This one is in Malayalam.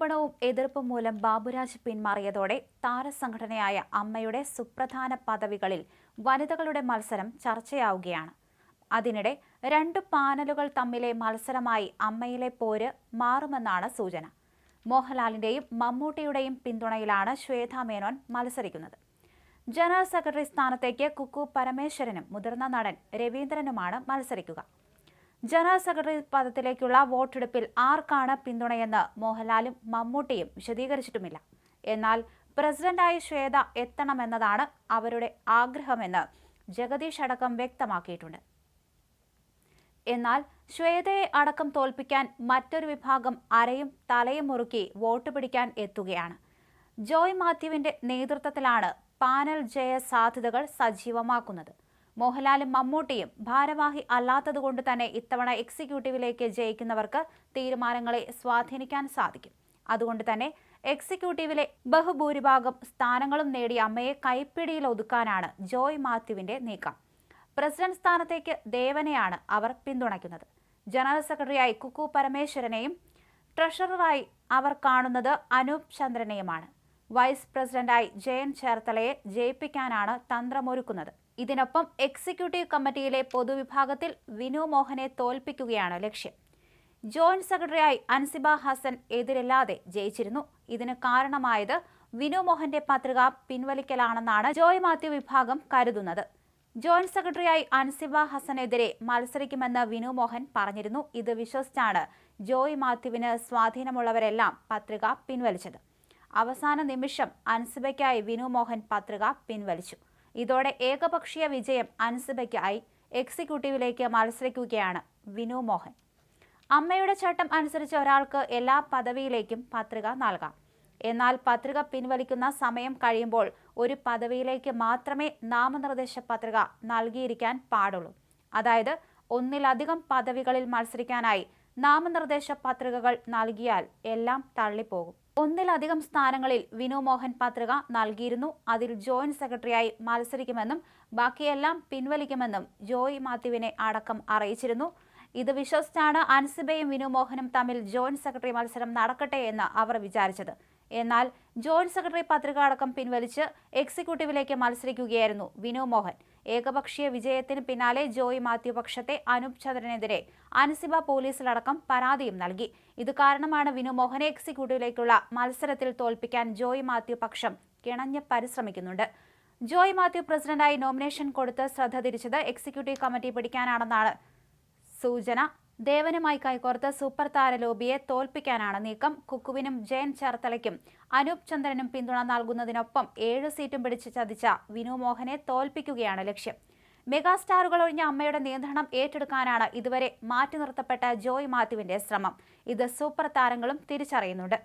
ആരോപണവും എതിർപ്പും മൂലം ബാബുരാജ് പിന്മാറിയതോടെ താരസംഘടനയായ അമ്മയുടെ സുപ്രധാന പദവികളിൽ വനിതകളുടെ മത്സരം ചർച്ചയാവുകയാണ്. അതിനിടെ രണ്ട് പാനലുകൾ തമ്മിലെ മത്സരമായി അമ്മയിലെ പോര് മാറുമെന്നാണ് സൂചന. മോഹൻലാലിന്റെയും മമ്മൂട്ടിയുടെയും പിന്തുണയിലാണ് ശ്വേതാ മേനോൻ മത്സരിക്കുന്നത്. ജനറൽ സെക്രട്ടറി സ്ഥാനത്തേക്ക് കുക്കു പരമേശ്വരനും മുതിർന്ന നടൻ രവീന്ദ്രനുമാണ് മത്സരിക്കുക. ജനറൽ സെക്രട്ടറി പദത്തിലേക്കുള്ള വോട്ടെടുപ്പിൽ ആർക്കാണ് പിന്തുണയെന്ന് മോഹൻലാലും മമ്മൂട്ടിയും വിശദീകരിച്ചിട്ടുമില്ല. എന്നാൽ പ്രസിഡന്റായി ശ്വേത എത്തണമെന്നതാണ് അവരുടെ ആഗ്രഹമെന്ന് ജഗദീഷ് അടക്കം വ്യക്തമാക്കിയിട്ടുണ്ട്. എന്നാൽ ശ്വേതയെ അടക്കം തോൽപ്പിക്കാൻ മറ്റൊരു വിഭാഗം അരയും തലയും മുറുക്കി വോട്ട് പിടിക്കാൻ എത്തുകയാണ്. ജോയ് മാത്യുവിന്റെ നേതൃത്വത്തിലാണ് പാനൽ ജയ സാധ്യതകൾ സജീവമാക്കുന്നത്. മോഹൻലാലും മമ്മൂട്ടിയും ഭാരവാഹി അല്ലാത്തതുകൊണ്ട് തന്നെ ഇത്തവണ എക്സിക്യൂട്ടീവിലേക്ക് ജയിക്കുന്നവർക്ക് തീരുമാനങ്ങളെ സ്വാധീനിക്കാൻ സാധിക്കും. അതുകൊണ്ട് തന്നെ എക്സിക്യൂട്ടീവിലെ ബഹുഭൂരിഭാഗം സ്ഥാനങ്ങളും നേടി അമ്മയെ കൈപ്പിടിയിൽ ഒതുക്കാനാണ് ജോയ് മാത്യുവിന്റെ നീക്കം. പ്രസിഡന്റ് സ്ഥാനത്തേക്ക് ദേവനെയാണ് അവർ പിന്തുണയ്ക്കുന്നത്. ജനറൽ സെക്രട്ടറിയായി കുക്കു പരമേശ്വരനെയും ട്രഷററായി അവർ കാണുന്നത് അനൂപ് ചന്ദ്രനെയുമാണ്. വൈസ് പ്രസിഡന്റായി ജയൻ ചേർത്തലയെ ജയിപ്പിക്കാനാണ് തന്ത്രമൊരുക്കുന്നത്. ഇതിനൊപ്പം എക്സിക്യൂട്ടീവ് കമ്മിറ്റിയിലെ പൊതുവിഭാഗത്തിൽ വിനു മോഹനെ തോൽപ്പിക്കുകയാണ് ലക്ഷ്യം. ജോയിന്റ് സെക്രട്ടറിയായി അൻസിബ ഹസൻ എതിരില്ലാതെ ജയിച്ചിരുന്നു. ഇതിന് കാരണമായത് വിനു മോഹന്റെ പത്രിക പിൻവലിക്കലാണെന്നാണ് ജോയ് മാത്യു വിഭാഗം കരുതുന്നത്. ജോയിന്റ് സെക്രട്ടറിയായി അൻസിബ ഹസനെതിരെ മത്സരിക്കുമെന്ന് വിനു മോഹൻ പറഞ്ഞിരുന്നു. ഇത് വിശ്വസിച്ചാണ് ജോയ് മാത്യുവിന് സ്വാധീനമുള്ളവരെല്ലാം പത്രിക പിൻവലിച്ചത്. അവസാന നിമിഷം അൻസിബയ്ക്കായി വിനു മോഹൻ പത്രിക പിൻവലിച്ചു. ഇതോടെ ഏകപക്ഷീയ വിജയം അൻസിബയ്ക്കായി എക്സിക്യൂട്ടീവിലേക്ക് മത്സരിക്കുകയാണ് വിനു മോഹൻ. അമ്മയുടെ ചട്ടം അനുസരിച്ച് ഒരാൾക്ക് എല്ലാ പദവിയിലേക്കും പത്രിക നൽകാം. എന്നാൽ പത്രിക പിൻവലിക്കുന്ന സമയം കഴിയുമ്പോൾ ഒരു പദവിയിലേക്ക് മാത്രമേ നാമനിർദ്ദേശ പത്രിക നൽകിയിരിക്കാൻ പാടുള്ളൂ. അതായത് ഒന്നിലധികം പദവികളിൽ മത്സരിക്കാനായി നാമനിർദ്ദേശ പത്രികകൾ നൽകിയാൽ എല്ലാം തള്ളിപ്പോകും. ഒന്നിലധികം സ്ഥാനങ്ങളിൽ വിനു മോഹൻ പത്രിക നൽകിയിരുന്നു. അതിൽ ജോയിന്റ് സെക്രട്ടറിയായി മത്സരിക്കുമെന്നും ബാക്കിയെല്ലാം പിൻവലിക്കുമെന്നും ജോയി മാത്യുവിനെ അടക്കം അറിയിച്ചിരുന്നു. ഇത് വിശ്വസിച്ചാണ് അൻസിബയും വിനു മോഹനും തമ്മിൽ ജോയിന്റ് സെക്രട്ടറി മത്സരം നടക്കട്ടെ എന്ന് അവർ വിചാരിച്ചത്. എന്നാൽ ജോയിന്റ് സെക്രട്ടറി പത്രിക അടക്കം പിൻവലിച്ച് എക്സിക്യൂട്ടീവിലേക്ക് മത്സരിക്കുകയായിരുന്നു വിനു മോഹൻ. ഏകപക്ഷീയ വിജയത്തിന് പിന്നാലെ ജോയ് മാത്യു പക്ഷത്തെ അനൂപ് ചന്ദ്രനെതിരെ അൻസിബ പോലീസിലടക്കം പരാതിയും നൽകി. ഇത് കാരണമാണ് വിനു മോഹനെ എക്സിക്യൂട്ടീവിലേക്കുള്ള മത്സരത്തിൽ തോൽപ്പിക്കാൻ ജോയ് മാത്യു പക്ഷം കിണഞ്ഞ് പരിശ്രമിക്കുന്നുണ്ട്. ജോയ് മാത്യു പ്രസിഡന്റായി നോമിനേഷൻ കൊടുത്ത് ശ്രദ്ധ തിരിച്ചത് എക്സിക്യൂട്ടീവ് കമ്മിറ്റി പിടിക്കാനാണെന്നാണ് സൂചന. ദേവനുമായി കൈകോർത്ത് സൂപ്പർ താര ലോബിയെ തോൽപ്പിക്കാനാണ് നീക്കം. കുക്കുവിനും ജയൻ ചേർത്തലയ്ക്കും അനൂപ് ചന്ദ്രനും പിന്തുണ നൽകുന്നതിനൊപ്പം ഏഴ് സീറ്റും പിടിച്ച് ചതിച്ച വിനു മോഹനെ തോൽപ്പിക്കുകയാണ് ലക്ഷ്യം. മെഗാസ്റ്റാറുകൾ ഒഴിഞ്ഞ അമ്മയുടെ നിയന്ത്രണം ഏറ്റെടുക്കാനാണ് ഇതുവരെ മാറ്റി നിർത്തപ്പെട്ട ജോയ് മാത്യുവിന്റെ ശ്രമം. ഇത് സൂപ്പർ താരങ്ങളും തിരിച്ചറിയുന്നുണ്ട്.